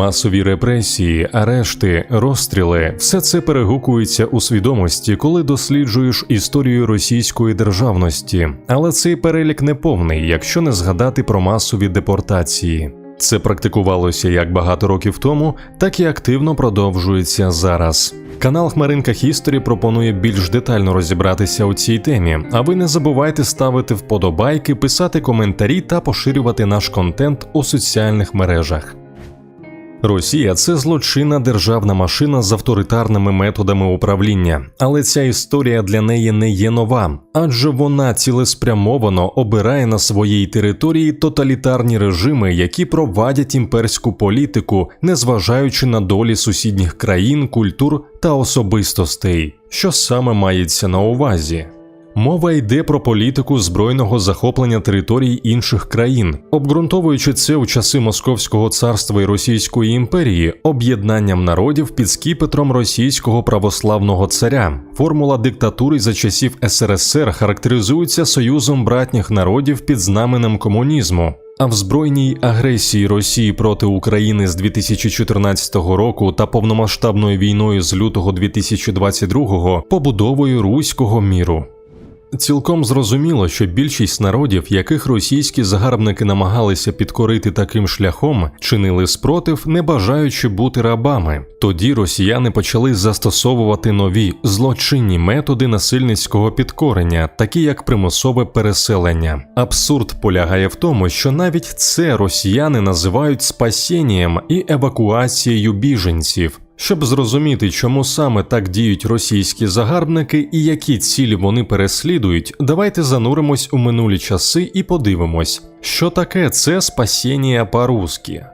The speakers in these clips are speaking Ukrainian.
Масові репресії, арешти, розстріли все це перегукується у свідомості, коли досліджуєш історію російської державності, але цей перелік не повний, якщо не згадати про масові депортації. Це практикувалося як багато років тому, так і активно продовжується зараз. Канал Хмаринка Хісторі пропонує більш детально розібратися у цій темі. А ви не забувайте ставити вподобайки, писати коментарі та поширювати наш контент у соціальних мережах. Росія це злочинна державна машина з авторитарними методами управління, але ця історія для неї не є нова, адже вона цілеспрямовано обирає на своїй території тоталітарні режими, які провадять імперську політику, незважаючи на долі сусідніх країн, культур та особистостей, що саме мається на увазі. Мова йде про політику збройного захоплення територій інших країн, обґрунтовуючи це у часи Московського царства і Російської імперії об'єднанням народів під скіпетром російського православного царя. Формула диктатури за часів СРСР характеризується союзом братніх народів під знаменем комунізму. А в збройній агресії Росії проти України з 2014 року та повномасштабною війною з лютого 2022 побудовою руського міру. Цілком зрозуміло, що більшість народів, яких російські загарбники намагалися підкорити таким шляхом, чинили спротив, не бажаючи бути рабами. Тоді росіяни почали застосовувати нові злочинні методи насильницького підкорення, такі як примусове переселення. Абсурд полягає в тому, що навіть це росіяни називають спасінням і евакуацією біженців. Щоб зрозуміти, чому саме так діють російські загарбники і які цілі вони переслідують, давайте зануримось у минулі часи і подивимось, що таке це спасіння по-русски.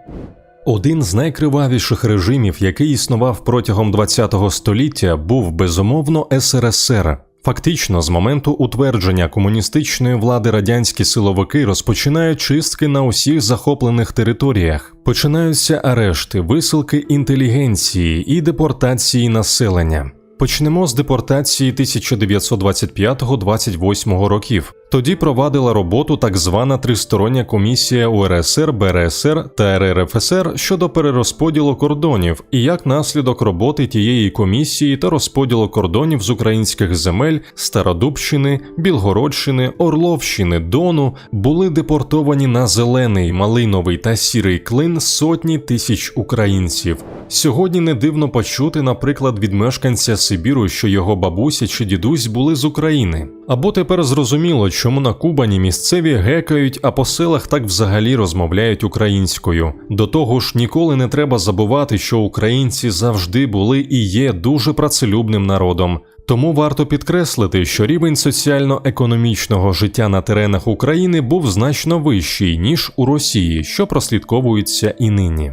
Один з найкривавіших режимів, який існував протягом ХХ століття, був безумовно СРСР. Фактично, з моменту утвердження комуністичної влади радянські силовики розпочинають чистки на усіх захоплених територіях. Починаються арешти, висилки інтелігенції і депортації населення. Почнемо з депортації 1925-28 років. Тоді провадила роботу так звана тристороння комісія УРСР, БРСР та РРФСР щодо перерозподілу кордонів, і як наслідок роботи тієї комісії та розподілу кордонів з українських земель Стародубщини, Білгородщини, Орловщини, Дону були депортовані на зелений, малиновий та сірий клин сотні тисяч українців. Сьогодні не дивно почути, наприклад, від мешканця Сибіру, що його бабуся чи дідусь були з України. Або тепер зрозуміло, чому на Кубані місцеві гекають, а по селах так взагалі розмовляють українською. До того ж, ніколи не треба забувати, що українці завжди були і є дуже працелюбним народом. Тому варто підкреслити, що рівень соціально-економічного життя на теренах України був значно вищий ніж у Росії, що прослідковується і нині.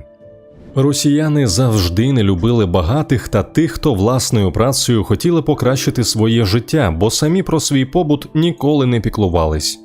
Росіяни завжди не любили багатих та тих, хто власною працею хотіли покращити своє життя, бо самі про свій побут ніколи не піклувались.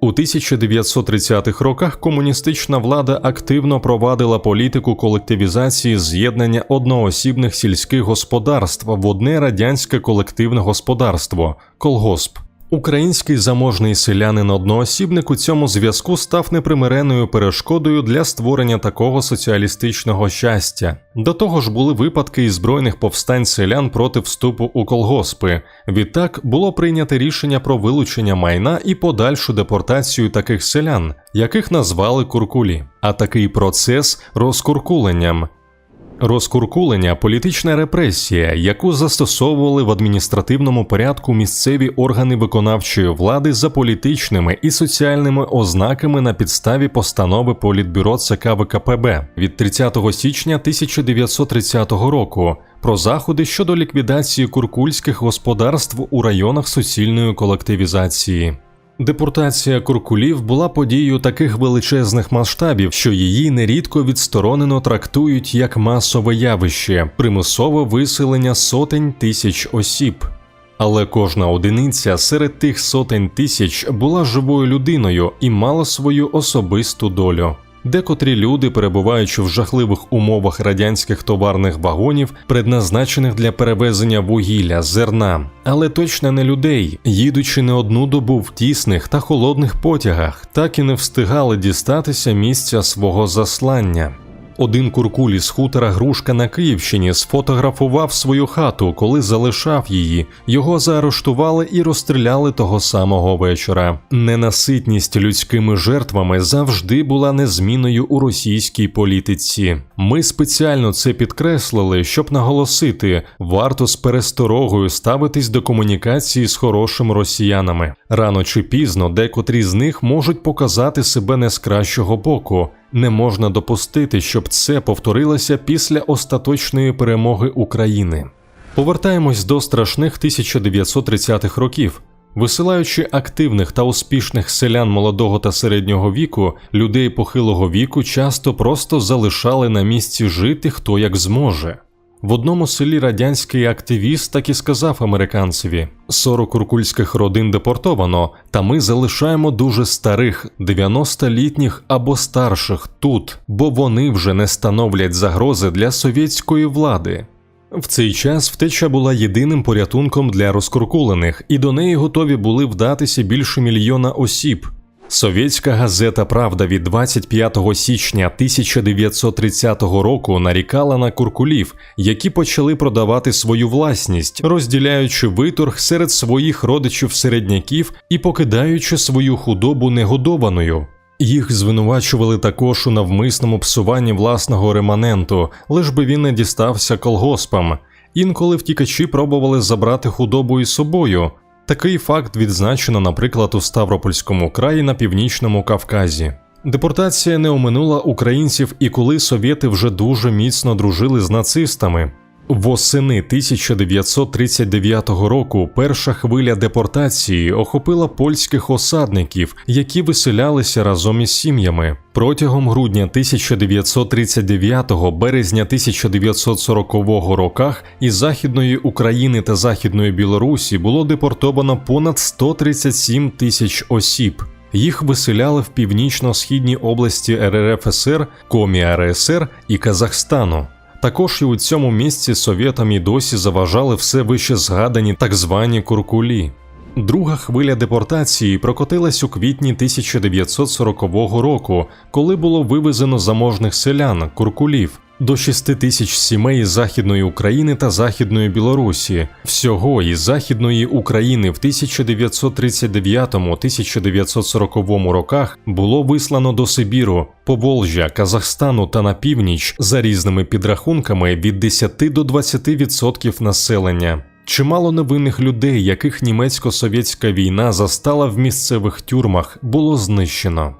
У 1930-х роках комуністична влада активно провадила політику колективізації з'єднання одноосібних сільських господарств в одне радянське колективне господарство колгосп. Український заможний селянин одноосібник у цьому зв'язку став непримиреною перешкодою для створення такого соціалістичного щастя. До того ж були випадки і збройних повстань селян проти вступу у колгоспи. Відтак було прийнято рішення про вилучення майна і подальшу депортацію таких селян, яких назвали куркулі. А такий процес розкуркуленням. Розкуркулення політична репресія, яку застосовували в адміністративному порядку місцеві органи виконавчої влади за політичними і соціальними ознаками на підставі постанови Політбюро ЦК ВКПБ від 30 січня 1930 року про заходи щодо ліквідації куркульських господарств у районах суцільної колективізації. Депортація куркулів була подією таких величезних масштабів, що її нерідко відсторонено трактують як масове явище, примусове виселення сотень тисяч осіб. Але кожна одиниця серед тих сотень тисяч була живою людиною і мала свою особисту долю. Декотрі люди, перебуваючи в жахливих умовах радянських товарних вагонів, предназначених для перевезення вугілля, зерна, але точно не людей, їдучи не одну добу в тісних та холодних потягах, так і не встигали дістатися місця свого заслання. Один куркуль із хутора Грушка на Київщині сфотографував свою хату, коли залишав її. Його заарештували і розстріляли того самого вечора. Ненаситність людськими жертвами завжди була незмінною у російській політиці. Ми спеціально це підкреслили, щоб наголосити, варто з пересторогою ставитись до комунікації з хорошими росіянами. Рано чи пізно декотрі з них можуть показати себе не з кращого боку. Не можна допустити, щоб це повторилося після остаточної перемоги України. Повертаємось до страшних 1930-х років. Висилаючи активних та успішних селян молодого та середнього віку, людей похилого віку часто просто залишали на місці жити хто як зможе. В одному селі радянський активіст так і сказав американцеві: 40 куркульських родин депортовано, та ми залишаємо дуже старих, 90-літніх або старших тут, бо вони вже не становлять загрози для совєтської влади. В цей час втеча була єдиним порятунком для розкуркулених, і до неї готові були вдатися більше мільйона осіб. Совєтська газета Правда від 25 січня 1930 року нарікала на куркулів, які почали продавати свою власність, розділяючи виторг серед своїх родичів середняків і покидаючи свою худобу негодованою. Їх звинувачували також у навмисному псуванні власного реманенту, лиш би він не дістався колгоспам. Інколи втікачі пробували забрати худобу із собою. Такий факт відзначено, наприклад, у Ставропольському краї на північному Кавказі. Депортація не оминула українців і коли совєти вже дуже міцно дружили з нацистами. Восени 1939 року перша хвиля депортації охопила польських осадників, які виселялися разом із сім'ями. Протягом грудня 1939 березня 1940 роках із Західної України та Західної Білорусі було депортовано понад 137 тисяч осіб. Їх виселяли в північно-східній області РРФСР, Комі РСР і Казахстану. Також і у цьому місці совєтам і досі заважали все вище згадані так звані куркулі. Друга хвиля депортації прокотилась у квітні 1940 року, коли було вивезено заможних селян куркулів до 6 тисяч сімей Західної України та Західної Білорусі. Всього із Західної України в 1939-1940 роках було вислано до Сибіру, Поволжя, Казахстану та на північ за різними підрахунками від 10 до 20% населення. Чимало невинних людей, яких німецько-совєтська війна застала в місцевих тюрмах, було знищено.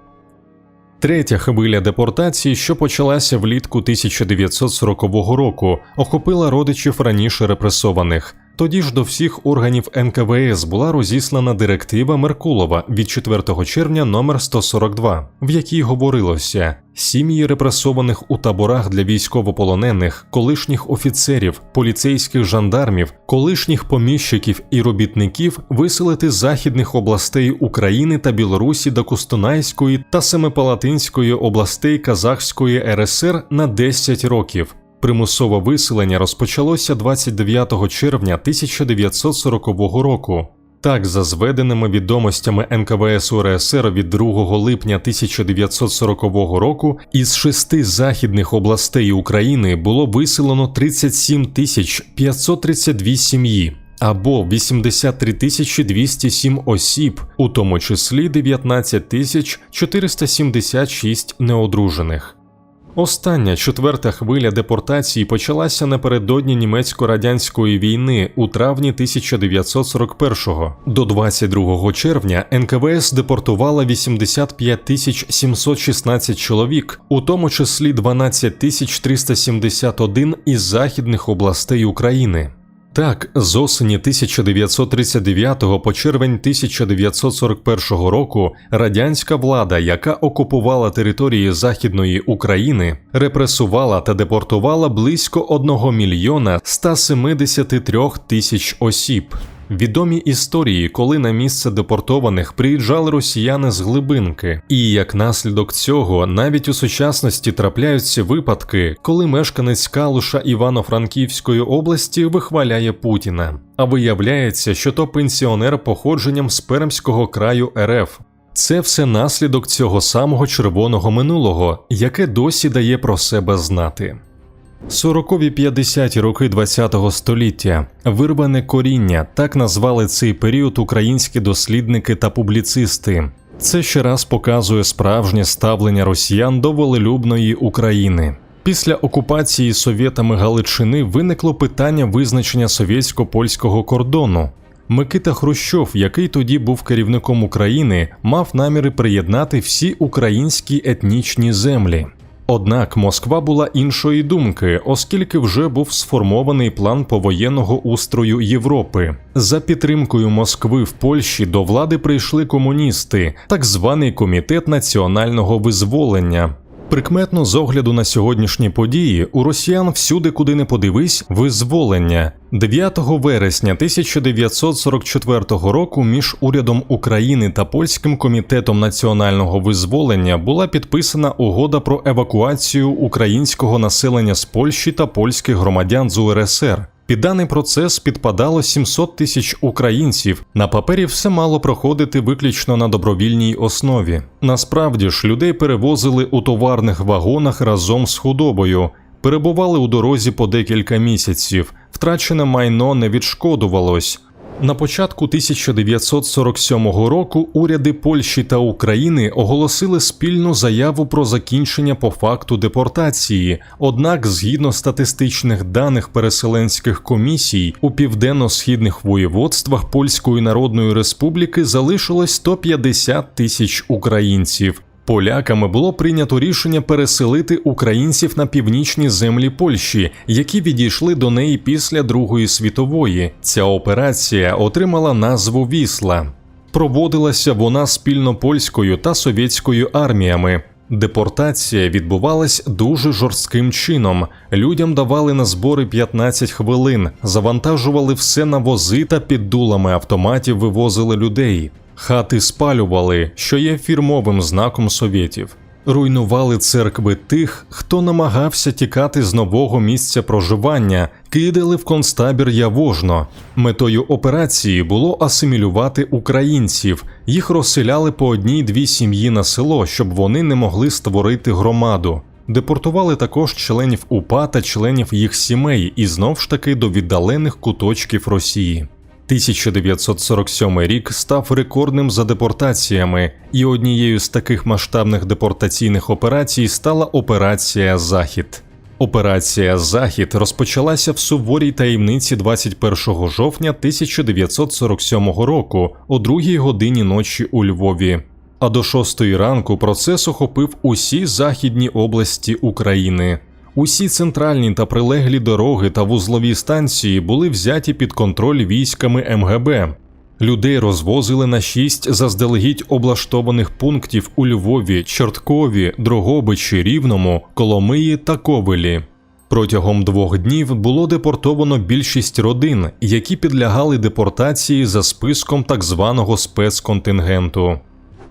Третя хвиля депортації, що почалася влітку 1940 року, охопила родичів раніше репресованих. Тоді ж до всіх органів НКВС була розіслана директива Меркулова від 4 червня номер 142, в якій говорилося: сім'ї репресованих у таборах для військовополонених, колишніх офіцерів, поліцейських жандармів, колишніх поміщиків і робітників виселити з західних областей України та Білорусі до Кустунайської та Семипалатинської областей Казахської РСР на 10 років. Примусове виселення розпочалося 29 червня 1940 року. Так, за зведеними відомостями НКВС УРСР від 2 липня 1940 року із шести західних областей України було виселено 37 тисяч 532 сім'ї. Або 83 тисячі 207 осіб, у тому числі 19 тисяч 476 неодружених. Остання четверта хвиля депортації почалася напередодні німецько-радянської війни у травні 1941-го. До 22 червня НКВС депортувала 85 тисяч 716 чоловік, у тому числі 12 тисяч 371 із західних областей України. Так, з осені 1939 по червень 1941 року радянська влада, яка окупувала території Західної України, репресувала та депортувала близько 1 мільйона 173 тисяч осіб. Відомі історії, коли на місце депортованих приїжджали росіяни з глибинки, і як наслідок цього навіть у сучасності трапляються випадки, коли мешканець Калуша Івано-Франківської області вихваляє Путіна. А виявляється, що то пенсіонер походженням з Пермського краю РФ. Це все наслідок цього самого червоного минулого, яке досі дає про себе знати. 40-50 роки ХХ століття вирване коріння, так назвали цей період українські дослідники та публіцисти. Це ще раз показує справжнє ставлення росіян до волелюбної України. Після окупації совєтами Галичини виникло питання визначення совєтсько-польського кордону. Микита Хрущов, який тоді був керівником України, мав наміри приєднати всі українські етнічні землі. Однак Москва була іншої думки, оскільки вже був сформований план повоєнного устрою Європи. За підтримкою Москви в Польщі до влади прийшли комуністи, так званий комітет національного визволення. Прикметно з огляду на сьогоднішні події у росіян всюди, куди не подивись, визволення. 9 вересня 1944 року між урядом України та польським комітетом національного визволення була підписана угода про евакуацію українського населення з Польщі та польських громадян з УРСР. Під даний процес підпадало 700 тисяч українців. На папері все мало проходити виключно на добровільній основі. Насправді ж людей перевозили у товарних вагонах разом з худобою, перебували у дорозі по декілька місяців. Втрачене майно не відшкодувалось. На початку 1947 року уряди Польщі та України оголосили спільну заяву про закінчення по факту депортації. Однак, згідно статистичних даних переселенських комісій, у південно-східних воєводствах Польської Народної Республіки залишилось 150 тисяч українців. Поляками було прийнято рішення переселити українців на північні землі Польщі, які відійшли до неї після Другої світової. Ця операція отримала назву Вісла. Проводилася вона спільно польською та совєтською арміями. Депортація відбувалась дуже жорстким чином. Людям давали на збори 15 хвилин, завантажували все на вози та під дулами автоматів вивозили людей. Хати спалювали, що є фірмовим знаком совєтів. Руйнували церкви тих, хто намагався тікати з нового місця проживання, кидали в концтабір Явожно. Метою операції було асимілювати українців, їх розселяли по одній-дві сім'ї на село, щоб вони не могли створити громаду. Депортували також членів УПА та членів їх сімей і знов ж таки до віддалених куточків Росії. 1947 рік став рекордним за депортаціями, і однією з таких масштабних депортаційних операцій стала операція Захід. Операція Захід розпочалася в суворій таємниці 21 жовтня 1947 року о 2 годині ночі у Львові. А до 6 ранку процес охопив усі західні області України. Усі центральні та прилеглі дороги та вузлові станції були взяті під контроль військами МГБ. Людей розвозили на шість заздалегідь облаштованих пунктів у Львові, Чорткові, Дрогобичі, Рівному, Коломиї та Ковелі. Протягом двох днів було депортовано більшість родин, які підлягали депортації за списком так званого спецконтингенту.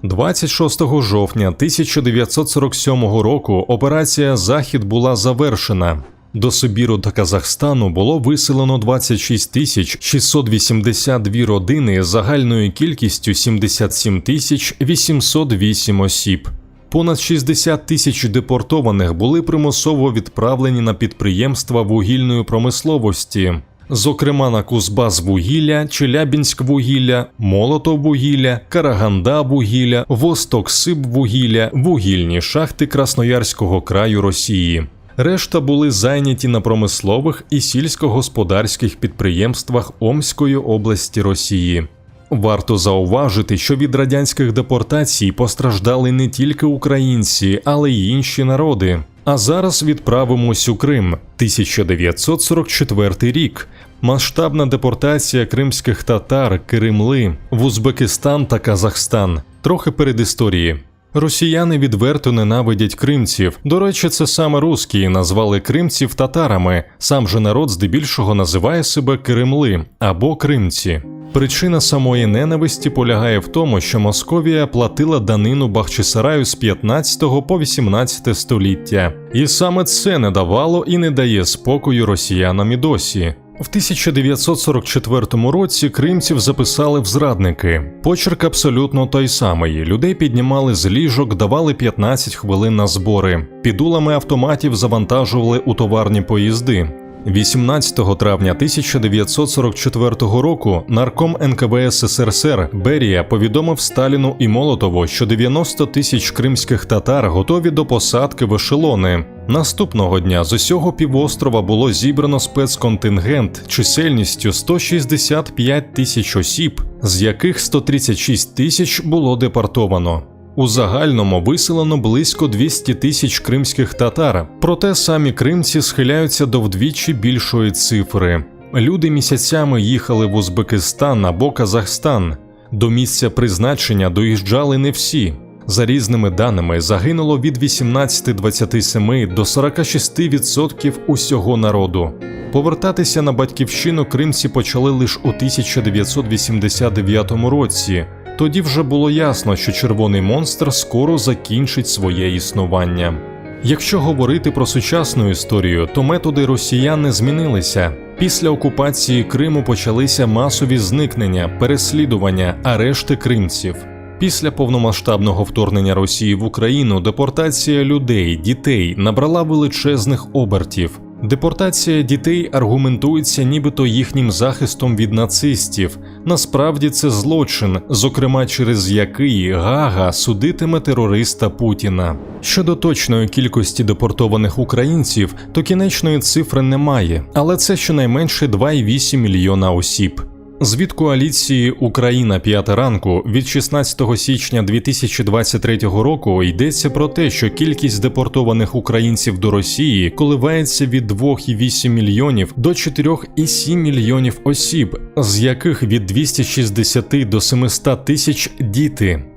26 жовтня 1947 року операція Захід була завершена. До Сибіру та Казахстану було виселено 26 тисяч 682 родини загальною кількістю 77 тисяч 808 осіб. Понад 60 тисяч депортованих були примусово відправлені на підприємства вугільної промисловості зокрема на Кузбас вугілля, Челябінськ вугілля, Молотов вугілля, Караганда вугілля, Восток-Сиб вугілля, вугільні шахти Красноярського краю Росії. Решта були зайняті на промислових і сільськогосподарських підприємствах Омської області Росії. Варто зауважити, що від радянських депортацій постраждали не тільки українці, але й інші народи. А зараз відправимось у Крим, 1944 рік. Масштабна депортація кримських татар, Кремли, в Узбекистан та Казахстан. Трохи перед історії. Росіяни відверто ненавидять кримців. До речі, це саме русські назвали кримців татарами. Сам же народ здебільшого називає себе Кремли або Кримці. Причина самої ненависті полягає в тому, що Московія платила данину Бахчисараю з 15 по 18 століття, і саме це не давало і не дає спокою росіянам і досі. В 1944 році кримців записали в зрадники. Почерк абсолютно той самий. Людей піднімали з ліжок, давали 15 хвилин на збори. Підулами автоматів завантажували у товарні поїзди. 18 травня 1944 року нарком НКВС СРСР Берія повідомив Сталіну і Молотову, що 90 тисяч кримських татар готові до посадки в ешелони. Наступного дня з усього півострова було зібрано спецконтингент чисельністю 165 тисяч осіб, з яких 136 тисяч було депортовано. У загальному виселено близько 200 тисяч кримських татар, проте самі кримці схиляються до вдвічі більшої цифри. Люди місяцями їхали в Узбекистан або Казахстан. До місця призначення доїжджали не всі. За різними даними, загинуло від 18-27 до 46% усього народу. Повертатися на батьківщину кримці почали лише у 1989 році. Тоді вже було ясно, що червоний монстр скоро закінчить своє існування. Якщо говорити про сучасну історію, то методи росіян не змінилися. Після окупації Криму почалися масові зникнення, переслідування, арешти кримців. Після повномасштабного вторгнення Росії в Україну депортація людей, дітей набрала величезних обертів. Депортація дітей аргументується нібито їхнім захистом від нацистів. Насправді це злочин, зокрема через який Гага судитиме терориста Путіна. Щодо точної кількості депортованих українців, то кінечної цифри немає, але це щонайменше 2,8 мільйона осіб. Звіт коаліції Україна п'ята ранку від 16 січня 2023 року йдеться про те, що кількість депортованих українців до Росії коливається від 2,8 мільйонів до 4,7 мільйонів осіб, з яких від 260 до 700 тисяч діти.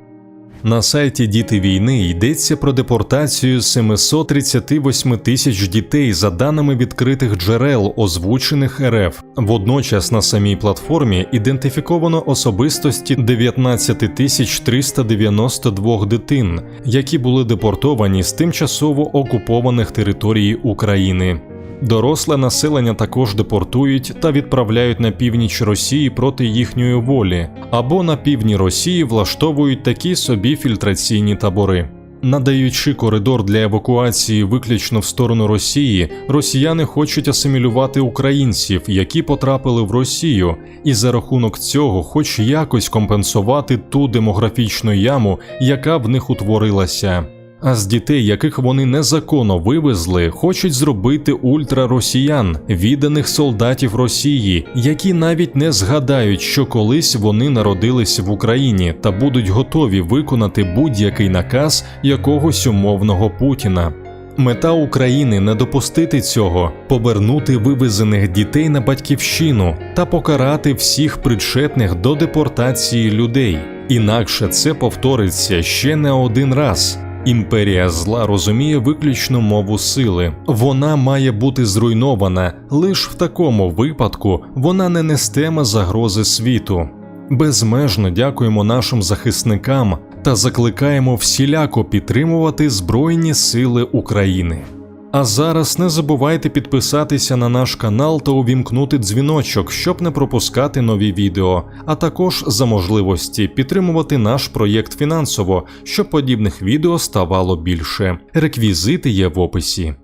На сайті Діти війни йдеться про депортацію 738 тисяч дітей за даними відкритих джерел, озвучених РФ. Водночас на самій платформі ідентифіковано особистості 19 тисяч 392 дитин, які були депортовані з тимчасово окупованих територій України. Доросле населення також депортують та відправляють на північ Росії проти їхньої волі, або на півдні Росії влаштовують такі собі фільтраційні табори. Надаючи коридор для евакуації виключно в сторону Росії, росіяни хочуть асимілювати українців, які потрапили в Росію, і за рахунок цього, хоч якось компенсувати ту демографічну яму, яка в них утворилася. А з дітей, яких вони незаконно вивезли, хочуть зробити ультраросіян, відданих солдатів Росії, які навіть не згадають, що колись вони народились в Україні та будуть готові виконати будь-який наказ якогось умовного Путіна. Мета України не допустити цього, повернути вивезених дітей на батьківщину та покарати всіх причетних до депортації людей. Інакше це повториться ще не один раз. Імперія зла розуміє виключну мову сили. Вона має бути зруйнована. Лише в такому випадку вона не нестиме загрози світу. Безмежно дякуємо нашим захисникам та закликаємо всіляко підтримувати Збройні Сили України. А зараз не забувайте підписатися на наш канал та увімкнути дзвіночок, щоб не пропускати нові відео, а також за можливості підтримувати наш проєкт фінансово, щоб подібних відео ставало більше. Реквізити є в описі.